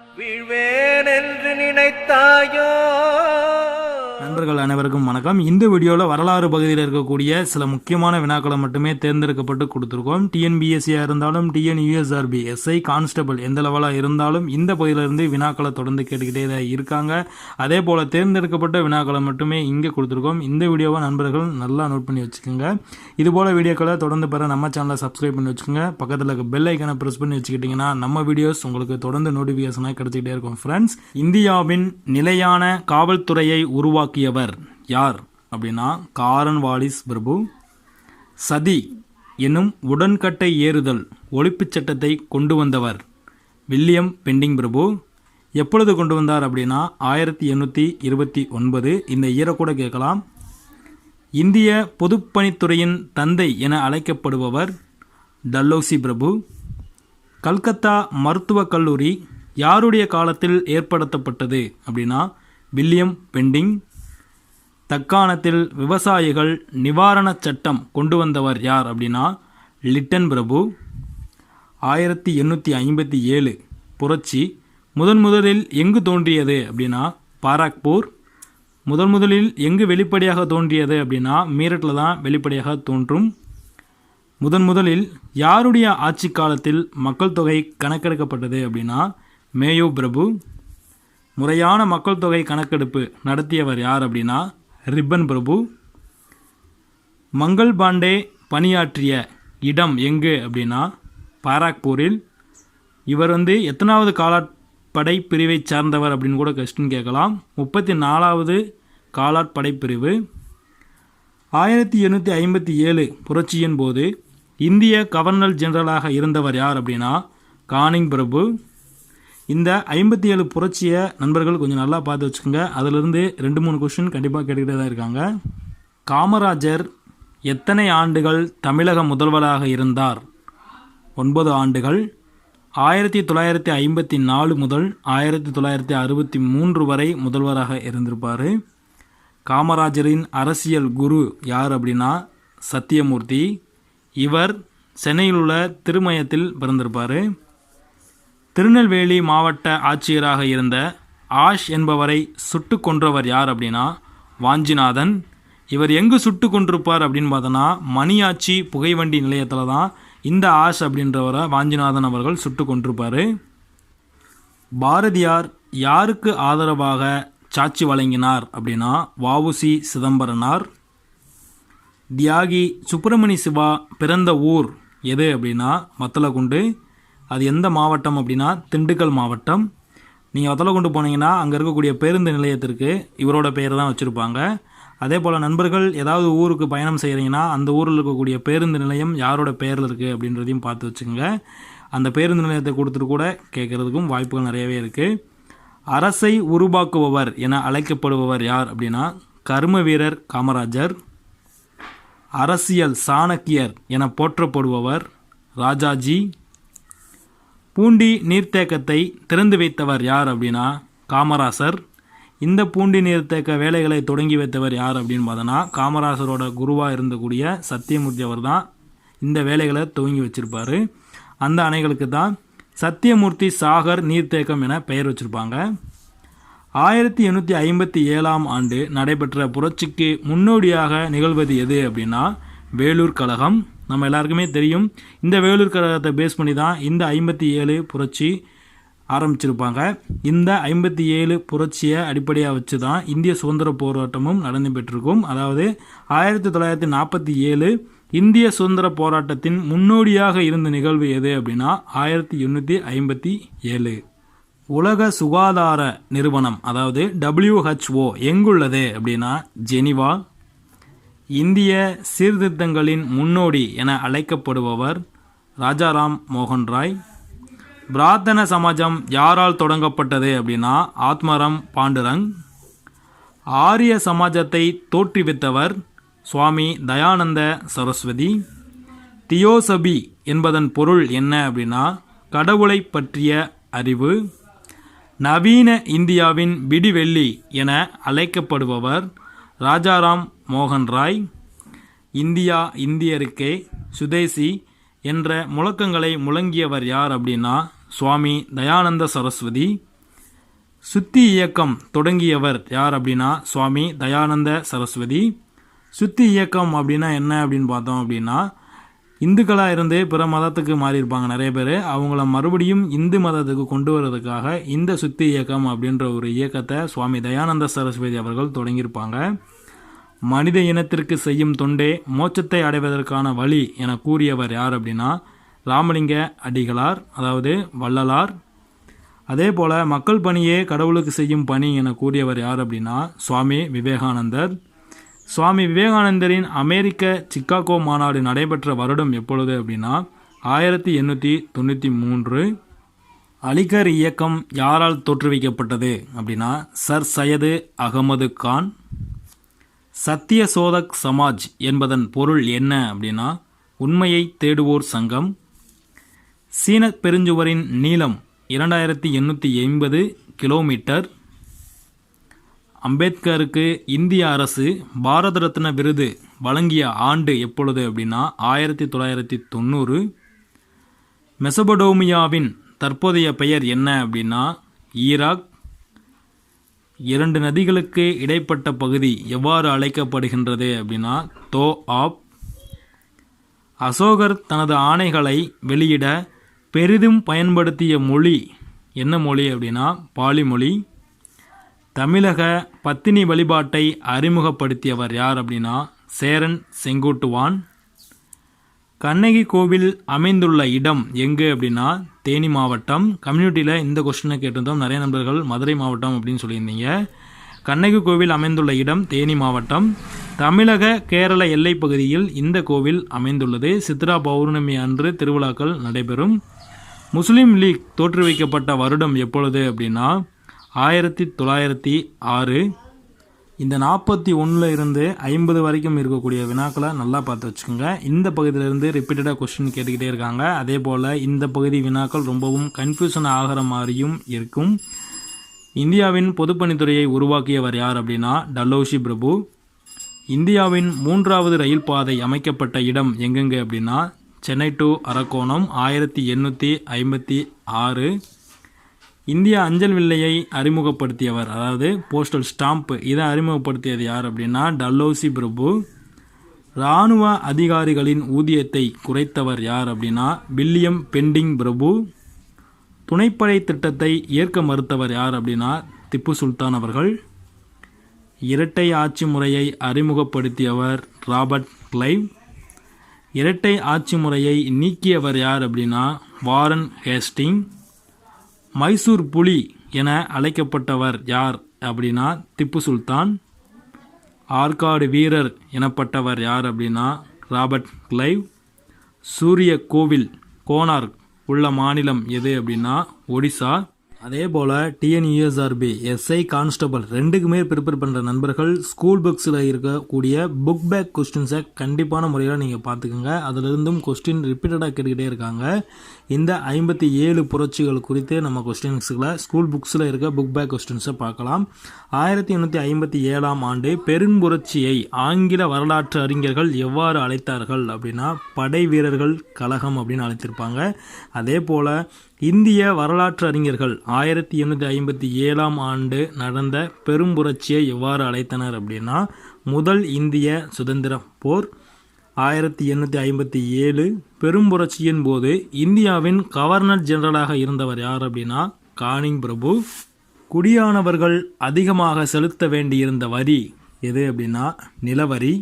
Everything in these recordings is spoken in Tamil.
வீழ்வேன் என்று நினைத்தாயோ? நண்பர்கள் அனைவருக்கும் வணக்கம். இந்த வீடியோவில் வரலாறு பகுதியில் இருக்கக்கூடிய சில முக்கியமான வினாக்களை மட்டுமே தேர்ந்தெடுக்கப்பட்டு கொடுத்துருக்கோம். டிஎன்பிஎஸ்சியாக இருந்தாலும் டிஎன்யூஎஸ்ஆர்பி எஸ்ஐ கான்ஸ்டபிள் எந்த லெவலாக இருந்தாலும் இந்த பகுதியிலிருந்து வினாக்களை தொடர்ந்து கேட்டுக்கிட்டே தான் இருக்காங்க. அதே போல் தேர்ந்தெடுக்கப்பட்ட வினாக்களை மட்டுமே இங்கே கொடுத்துருக்கோம். இந்த வீடியோவை நண்பர்கள் நல்லா நோட் பண்ணி வச்சுக்கோங்க. இது போல் வீடியோக்களை தொடர்ந்து பெற நம்ம சேனலை சப்ஸ்கிரைப் பண்ணி வச்சுக்கோங்க. பக்கத்தில் இருக்க பெல் ஐக்கனை ப்ரெஸ் பண்ணி வச்சுக்கிட்டிங்கன்னா நம்ம வீடியோஸ் உங்களுக்கு தொடர்ந்து நோட்டிஃபிகேஷனாக கிடைச்சிக்கிட்டே இருக்கும். ஃப்ரெண்ட்ஸ் இந்தியாவின் நிலையான காவல்துறையை உருவாக்கியவர் யார் அப்படின்னா காரன் வாலிஸ் பிரபு. சதி என்னும் உடன்கட்டை ஏறுதல் ஒழிப்புச் சட்டத்தை கொண்டு வந்தவர். வில்லியம் பெண்டிங் பிரபு. எப்பொழுது கொண்டு வந்தார் அப்படின்னா ஆயிரத்தி எண்ணூற்றி இருபத்தி ஒன்பது. இந்த ஈரக்கூட கேட்கலாம். இந்திய பொதுப்பணித்துறையின் தந்தை என அழைக்கப்படுபவர் டல்லோசி பிரபு. கல்கத்தா மருத்துவக் கல்லூரி யாருடைய காலத்தில் ஏற்படுத்தப்பட்டது அப்படின்னா வில்லியம் பெண்டிங். தக்காணத்தில் விவசாயிகள் நிவாரணச் சட்டம் கொண்டு வந்தவர் யார் அப்படின்னா லிட்டன் பிரபு. ஆயிரத்தி எண்ணூற்றி ஐம்பத்தி ஏழு புரட்சி. முதன் முதலில் எங்கு தோன்றியது அப்படின்னா பாராக்பூர். முதன் முதலில் எங்கு வெளிப்படையாக தோன்றியது அப்படின்னா மீரட்டில் தான் வெளிப்படையாக தோன்றும். முதன் முதலில் யாருடைய ஆட்சி காலத்தில் மக்கள் தொகை கணக்கெடுக்கப்பட்டது அப்படின்னா மேயோ பிரபு. முறையான மக்கள் தொகை கணக்கெடுப்பு நடத்தியவர் யார் அப்படின்னா ரிப்பன் பிரபு மங்கள் பாண்டே பணியாற்றிய இடம் எங்கு அப்படின்னா பாராக்பூரில். இவர் வந்து எத்தனாவது காலாட்படை பிரிவை சார்ந்தவர் அப்படின்னு கூட கொஸ்டின் கேட்கலாம். முப்பத்தி நாலாவது காலாட்படை பிரிவு. ஆயிரத்தி எண்ணூற்றி ஐம்பத்தி ஏழு புரட்சியின் போது இந்திய கவர்னர் ஜெனரலாக இருந்தவர் யார் அப்படின்னா கானிங் பிரபு. இந்த ஐம்பத்தி ஏழு புரட்சியை நண்பர்கள் கொஞ்சம் நல்லா பார்த்து வச்சுக்கோங்க. அதிலிருந்து ரெண்டு மூணு கொஷின் கண்டிப்பாக கேட்டுக்கிட்டே தான் இருக்காங்க. காமராஜர் எத்தனை ஆண்டுகள் தமிழக முதல்வராக இருந்தார்? ஒன்பது ஆண்டுகள். ஆயிரத்தி தொள்ளாயிரத்தி ஐம்பத்தி நாலு முதல் ஆயிரத்தி தொள்ளாயிரத்தி அறுபத்தி மூன்று வரை முதல்வராக இருந்திருப்பார். காமராஜரின் அரசியல் குரு யார் அப்படின்னா சத்தியமூர்த்தி. இவர் சென்னையில் உள்ள திருமயத்தில் பிறந்திருப்பார். திருநெல்வேலி மாவட்ட ஆட்சியராக இருந்த ஆஷ் என்பவரை சுட்டு கொன்றவர் யார் அப்படின்னா வாஞ்சிநாதன். இவர் எங்கு சுட்டு கொண்டிருப்பார் அப்படின்னு பார்த்தோன்னா மணியாச்சி புகைவண்டி நிலையத்தில் தான் இந்த ஆஷ் அப்படின்றவரை வாஞ்சிநாதன் அவர்கள் சுட்டு கொண்டிருப்பார். பாரதியார் யாருக்கு ஆதரவாக சாட்சி வழங்கினார் அப்படின்னா வவுசி சிதம்பரனார். தியாகி சுப்பிரமணி சிவா பிறந்த ஊர் எது அப்படின்னா மத்தலக்குண்டு அது எந்த மாவட்டம் அப்படின்னா திண்டுக்கல் மாவட்டம். நீங்கள் வத்தலகுண்டு போனீங்கன்னா அங்கே இருக்கக்கூடிய பேருந்து நிலையத்திற்கு இவரோட பெயர் தான் வச்சுருப்பாங்க. அதே போல் நண்பர்கள் ஏதாவது ஊருக்கு பயணம் செய்கிறீங்கன்னா அந்த ஊரில் இருக்கக்கூடிய பேருந்து நிலையம் யாரோட பெயரில் இருக்குது அப்படின்றதையும் பார்த்து வச்சுக்கோங்க. அந்த பேருந்து நிலையத்தை கொடுத்துட்டு கூட கேட்குறதுக்கும் வாய்ப்புகள் நிறையவே இருக்குது அரசை உருவாக்குபவர் என அழைக்கப்படுபவர் யார் அப்படின்னா கர்ம வீரர் காமராஜர். அரசியல் சாணக்கியர் என போற்றப்படுபவர் ராஜாஜி. பூண்டி நீர்த்தேக்கத்தை திறந்து வைத்தவர் யார் அப்படின்னா காமராசர். இந்த பூண்டி நீர்த்தேக்க வேலைகளை தொடங்கி வைத்தவர் யார் அப்படின்னு பார்த்தோன்னா காமராசரோட குருவாக இருந்தக்கூடிய சத்தியமூர்த்தி அவர் தான் இந்த வேலைகளை துவங்கி வச்சுருப்பார். அந்த அணைகளுக்கு தான் சத்தியமூர்த்தி சாகர் நீர்த்தேக்கம் என பெயர் வச்சிருப்பாங்க. ஆயிரத்தி எண்ணூற்றி ஐம்பத்தி ஏழாம் ஆண்டு நடைபெற்ற புரட்சிக்கு முன்னோடியாக நிகழ்வது எது அப்படின்னா வேலூர் கழகம். நம்ம எல்லாருக்குமே தெரியும். இந்த வேலூர் கழகத்தை பேஸ் பண்ணி தான் இந்த ஐம்பத்தி ஏழு புரட்சி ஆரம்பிச்சிருப்பாங்க. இந்த ஐம்பத்தி ஏழு புரட்சியை அடிப்படையாக வச்சு தான் இந்திய சுதந்திர போராட்டமும் நடந்து பெற்றிருக்கும். அதாவது ஆயிரத்தி தொள்ளாயிரத்தி நாற்பத்தி ஏழு இந்திய சுதந்திர போராட்டத்தின் முன்னோடியாக இருந்த நிகழ்வு எது அப்படின்னா ஆயிரத்தி எண்ணூற்றி ஐம்பத்தி ஏழு. உலக சுகாதார நிறுவனம் அதாவது டபிள்யூஹெச்ஓ எங்குள்ளது அப்படின்னா ஜெனிவா இந்திய சீர்திருத்தங்களின் முன்னோடி என அழைக்கப்படுபவர் ராஜாராம் மோகன் ராய். பிரார்த்தன சமாஜம் யாரால் தொடங்கப்பட்டது அப்படின்னா ஆத்மரம் பாண்டுரங். ஆரிய சமாஜத்தை தோற்றுவித்தவர் சுவாமி தயானந்த சரஸ்வதி. தியோசபி என்பதன் பொருள் என்ன அப்படின்னா கடவுளை பற்றிய அறிவு. நவீன இந்தியாவின் விடிவெள்ளி என அழைக்கப்படுபவர் ராஜாராம் மோகன் ராய் இந்தியா இந்தியருக்கே சுதேசி என்ற முழக்கங்களை முழங்கியவர் யார் அப்படின்னா சுவாமி தயானந்த சரஸ்வதி. சுத்தி இயக்கம் தொடங்கியவர் யார் அப்படின்னா சுவாமி தயானந்த சரஸ்வதி. சுத்தி இயக்கம் அப்படின்னா என்ன அப்படின்னு பார்த்தோம் அப்படின்னா இந்துக்களாக இருந்து பிற மதத்துக்கு மாறியிருப்பாங்க நிறைய பேர். அவங்கள மறுபடியும் இந்து மதத்துக்கு கொண்டு வர்றதுக்காக இந்த சுத்தி இயக்கம் அப்படின்ற ஒரு இயக்கத்தை சுவாமி தயானந்த சரஸ்வதி அவர்கள் தொடங்கியிருப்பாங்க. மனித இனத்திற்கு செய்யும் தொண்டே மோட்சத்தை அடைவதற்கான வழி என கூறியவர் யார் அப்படின்னா ராமலிங்க அடிகளார் அதாவது வள்ளலார். அதே போல் மக்கள் பணியே கடவுளுக்கு செய்யும் பணி என கூறியவர் யார் அப்படின்னா சுவாமி விவேகானந்தர். சுவாமி விவேகானந்தரின் அமெரிக்க சிக்காகோ மாநாடு நடைபெற்ற வருடம் எப்பொழுது அப்படின்னா ஆயிரத்தி எண்ணூற்றி தொண்ணூற்றி மூன்று. அலிகர் இயக்கம் யாரால் தோற்றுவிக்கப்பட்டது அப்படின்னா சர் சையது அகமது கான். சத்திய சோதக் சமாஜ் என்பதன் பொருள் என்ன அப்படின்னா உண்மையை தேடுவோர் சங்கம். சீன பெருஞ்சுவரின் நீளம் இரண்டாயிரத்தி எண்ணூற்றி எண்பது கிலோமீட்டர். அம்பேத்கருக்கு இந்திய அரசு பாரத ரத்ன விருது வழங்கிய ஆண்டு எப்பொழுது அப்படின்னா ஆயிரத்தி தொள்ளாயிரத்தி தொண்ணூறு. மெசபடோமியாவின் தற்போதைய பெயர் என்ன அப்படின்னா ஈராக். இரண்டு நதிகளுக்கு இடைப்பட்ட பகுதி எவ்வாறு அழைக்கப்படுகின்றது அப்படின்னா தோ ஆப். அசோகர் தனது ஆணைகளை வெளியிட பெரிதும் பயன்படுத்திய மொழி என்ன மொழி அப்படின்னா பாலி மொழி. தமிழக பத்தினி வழிபாட்டை அறிமுகப்படுத்தியவர் யார் அப்படின்னா சேரன் செங்குட்டுவான். கண்ணகி கோவில் அமைந்துள்ள இடம் எங்கே அப்படின்னா தேனி மாவட்டம். கம்யூனிட்டியில் இந்த கொஸ்டினை கேட்டிருந்தோம். நிறைய நண்பர்கள் மதுரை மாவட்டம் அப்படின்னு சொல்லியிருந்தீங்க. கண்ணகி கோவில் அமைந்துள்ள இடம் தேனி மாவட்டம். தமிழக கேரள எல்லைப் பகுதியில் இந்த கோவில் அமைந்துள்ளது. சித்ரா பௌர்ணமி அன்று திருவிழாக்கள் நடைபெறும். முஸ்லீம் லீக் தோற்றுவிக்கப்பட்ட வருடம் எப்பொழுது அப்படின்னா ஆயிரத்தி தொள்ளாயிரத்தி ஆறு. இந்த நாற்பத்தி ஒன்றில் இருந்து ஐம்பது வரைக்கும் இருக்கக்கூடிய வினாக்களை நல்லா பார்த்து வச்சுக்கோங்க. இந்த பகுதியிலேருந்து ரிப்பீட்டடாக கொஸ்டின் கேட்டுக்கிட்டே இருக்காங்க. அதே போல் இந்த பகுதி வினாக்கள் ரொம்பவும் கன்ஃபியூஷன் ஆகிற மாதிரியும் இருக்கும். இந்தியாவின் பொதுப்பணித்துறையை உருவாக்கியவர் யார் அப்படின்னா டல்லோஷி பிரபு. இந்தியாவின் மூன்றாவது ரயில் பாதை அமைக்கப்பட்ட இடம் எங்கெங்கே அப்படின்னா சென்னை டு அரக்கோணம் ஆயிரத்தி எண்ணூற்றி ஐம்பத்தி ஆறு. இந்திய அஞ்சல் வில்லையை அறிமுகப்படுத்தியவர். அதாவது போஸ்டல் ஸ்டாம்ப் இதை அறிமுகப்படுத்தியது யார் அப்படின்னா டல்லௌசி பிரபு. இராணுவ அதிகாரிகளின் ஊதியத்தை குறைத்தவர் யார் அப்படின்னா வில்லியம் பெண்டிங் பிரபு. துணைப்படை திட்டத்தை ஏற்க மறுத்தவர் யார் அப்படின்னா திப்பு சுல்தான் அவர்கள். இரட்டை ஆட்சி முறையை அறிமுகப்படுத்தியவர் ராபர்ட் கிளைவ். இரட்டை ஆட்சி முறையை நீக்கியவர் யார் அப்படின்னா வாரன் ஹேஸ்டிங். மைசூர் புலி என அழைக்கப்பட்டவர் யார் அப்படின்னா திப்பு சுல்தான். ஆற்காடு வீரர் எனப்பட்டவர் யார் அப்படின்னா ராபர்ட் கிளைவ். சூரிய கோவில் கோனார்க் உள்ள மாநிலம் எது அப்படின்னா ஒடிசா. அதே போல் டிஎன்யூஎஸ்ஆர்பி எஸ்ஐ கான்ஸ்டபிள் ரெண்டுக்குமே ப்ரிப்பேர் பண்ணுற நண்பர்கள் ஸ்கூல் புக்ஸில் இருக்கக்கூடிய புக் பேக் கொஸ்டின்ஸை கண்டிப்பான முறையில் நீங்கள் பார்த்துக்கோங்க. அதிலிருந்தும் கொஸ்டின் ரிப்பீட்டடாக கேட்டுக்கிட்டே இருக்காங்க. இந்த ஐம்பத்தி ஏழு புரட்சிகள் குறித்து நம்ம கொஸ்டின்ஸுகளை ஸ்கூல் புக்ஸில் இருக்க புக் பேக் கொஸ்டின்ஸை பார்க்கலாம். ஆயிரத்தி எண்ணூற்றி ஐம்பத்தி ஏழாம் ஆண்டு பெரும்புரட்சியை ஆங்கில வரலாற்று அறிஞர்கள் எவ்வாறு அழைத்தார்கள் அப்படின்னா படை வீரர்கள் கழகம் அப்படின்னு அழைத்திருப்பாங்க. அதே போல் இந்திய வரலாற்று அறிஞர்கள் ஆயிரத்தி எண்ணூற்றி ஐம்பத்தி ஏழாம் ஆண்டு நடந்த பெரும்புரட்சியை எவ்வாறு அழைத்தனர் அப்படின்னா முதல் இந்திய சுதந்திர போர் ஆயிரத்தி எண்ணூற்றி ஐம்பத்தி ஏழு பெரும்புரட்சியின் போது இந்தியாவின் கவர்னர் ஜெனரலாக இருந்தவர் யார் அப்படின்னா கானிங் பிரபு. குடியானவர்கள் அதிகமாக செலுத்த வேண்டியிருந்த வரி எது அப்படின்னா நிலவரி.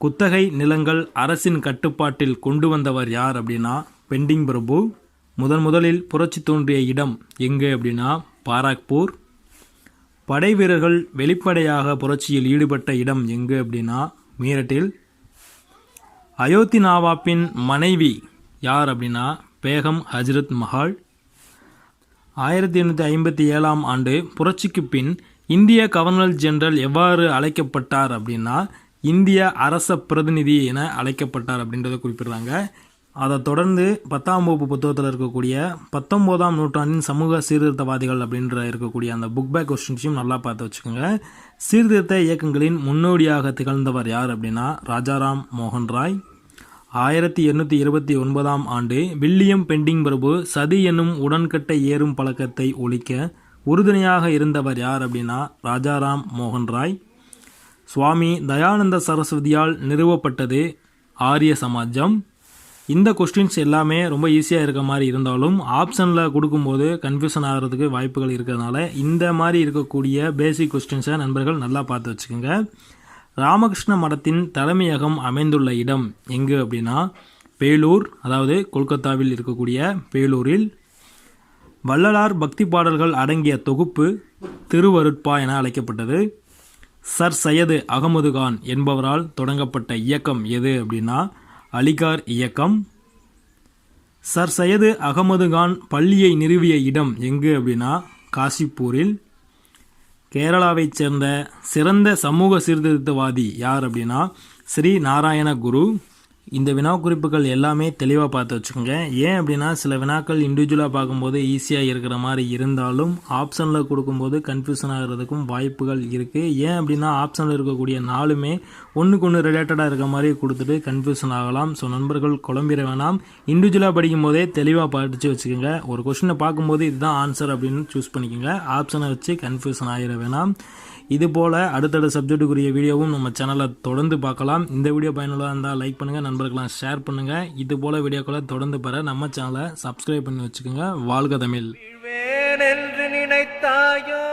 குத்தகை நிலங்கள் அரசின் கட்டுப்பாட்டில் கொண்டு வந்தவர் யார் அப்படின்னா பெண்டிங் பிரபு. முதன் முதலில் புரட்சி தோன்றிய இடம் எங்கே அப்படின்னா பாராக்பூர். படை வீரர்கள் வெளிப்படையாக புரட்சியில் ஈடுபட்ட இடம் எங்கு அப்படின்னா மீரட்டில். அயோத்தி நாவாப்பின் மனைவி யார் அப்படின்னா பேகம் ஹஜ்ரத் மஹால். ஆயிரத்தி எண்ணூற்றி ஐம்பத்தி ஏழாம் ஆண்டு புரட்சிக்கு பின் இந்திய கவர்னர் ஜெனரல் எவ்வாறு அழைக்கப்பட்டார் அப்படின்னா இந்திய அரச பிரதிநிதி என அழைக்கப்பட்டார் அப்படின்றத குறிப்பிடுறாங்க. அதை தொடர்ந்து பத்தாம் வகுப்பு புத்தகத்தில் இருக்கக்கூடிய பத்தொம்போதாம் நூற்றாண்டின் சமூக சீர்திருத்தவாதிகள் அப்படின்ற இருக்கக்கூடிய அந்த புக் பேக் கொஸ்டின்ஸையும் நல்லா பார்த்து வச்சுக்கோங்க. சீர்திருத்த இயக்கங்களின் முன்னோடியாக திகழ்ந்தவர் யார் அப்படின்னா ராஜாராம் மோகன் ராய். ஆயிரத்தி எண்ணூற்றி இருபத்தி ஒன்பதாம் ஆண்டு வில்லியம் பெண்டிங் பிரபு சதி என்னும் உடன்கட்டை ஏறும் பழக்கத்தை ஒழிக்க உறுதுணையாக இருந்தவர் யார் அப்படின்னா ராஜாராம் மோகன் ராய். சுவாமி தயானந்த சரஸ்வதியால் நிறுவப்பட்டது ஆரிய சமாஜம். இந்த கொஸ்டின்ஸ் எல்லாமே ரொம்ப ஈஸியாக இருக்க மாதிரி இருந்தாலும் ஆப்ஷனில் கொடுக்கும்போது கன்ஃபியூஷன் ஆகிறதுக்கு வாய்ப்புகள் இருக்கிறதுனால இந்த மாதிரி இருக்கக்கூடிய பேசிக் கொஸ்டின்ஸை நண்பர்கள் நல்லா பார்த்து வச்சுக்கோங்க. ராமகிருஷ்ண மடத்தின் தலைமையகம் அமைந்துள்ள இடம் எங்கு அப்படின்னா பேலூர் அதாவது கொல்கத்தாவில் இருக்கக்கூடிய பேலூரில். வள்ளலார் பக்தி பாடல்கள் அடங்கிய தொகுப்பு திருவருட்பா என அழைக்கப்பட்டது. சர் சையது அகமது கான் என்பவரால் தொடங்கப்பட்ட இயக்கம் எது அப்படின்னா அலிகார் இயக்கம். சர் சையது அகமது கான் பள்ளியை நிறுவிய இடம் எங்கு அப்படின்னா காசிப்பூரில். கேரளாவைச் சேர்ந்த சிறந்த சமூக சீர்திருத்தவாதி யார் அப்படின்னா ஸ்ரீ நாராயண குரு. இந்த வினா குறிப்புகள் எல்லாமே தெளிவாக பார்த்து வச்சுக்கோங்க. ஏன் அப்படின்னா சில வினாக்கள் இண்டிவிஜுவலாக பார்க்கும்போது ஈஸியாக இருக்கிற மாதிரி இருந்தாலும் ஆப்ஷனில் கொடுக்கும்போது கன்ஃபியூஷன் ஆகிறதுக்கும் வாய்ப்புகள் இருக்குது ஏன் அப்படின்னா ஆப்ஷனில் இருக்கக்கூடிய நாலுமே ஒன்றுக்கு ஒன்று ரிலேட்டடாக இருக்க மாதிரி கொடுத்துட்டு கன்ஃபியூஷன் ஆகலாம். ஸோ நண்பர்கள் குழம்பிட வேணாம். இண்டிவிஜுவலாக படிக்கும் போதே தெளிவாக படித்து வச்சுக்கோங்க. ஒரு கொஷினை பார்க்கும்போது இதுதான் ஆன்சர் அப்படின்னு சூஸ் பண்ணிக்கோங்க. ஆப்ஷனை வச்சு கன்ஃபியூஷன் ஆகிட வேணாம். இது போல் அடுத்தடுத்த சப்ஜெக்ட்டுக்குரிய வீடியோவும் நம்ம சேனலை தொடர்ந்து பார்க்கலாம். இந்த வீடியோ பயனுள்ளதாக இருந்தால் லைக் பண்ணுங்கள் நண்பர்களாம் ஷேர் பண்ணுங்கள் இது போல் வீடியோக்களை தொடர்ந்து பெற நம்ம சேனலை சப்ஸ்கிரைப் பண்ணி வச்சுக்கோங்க. வாழ்க தமிழ். என்று நினைத்தாயோ?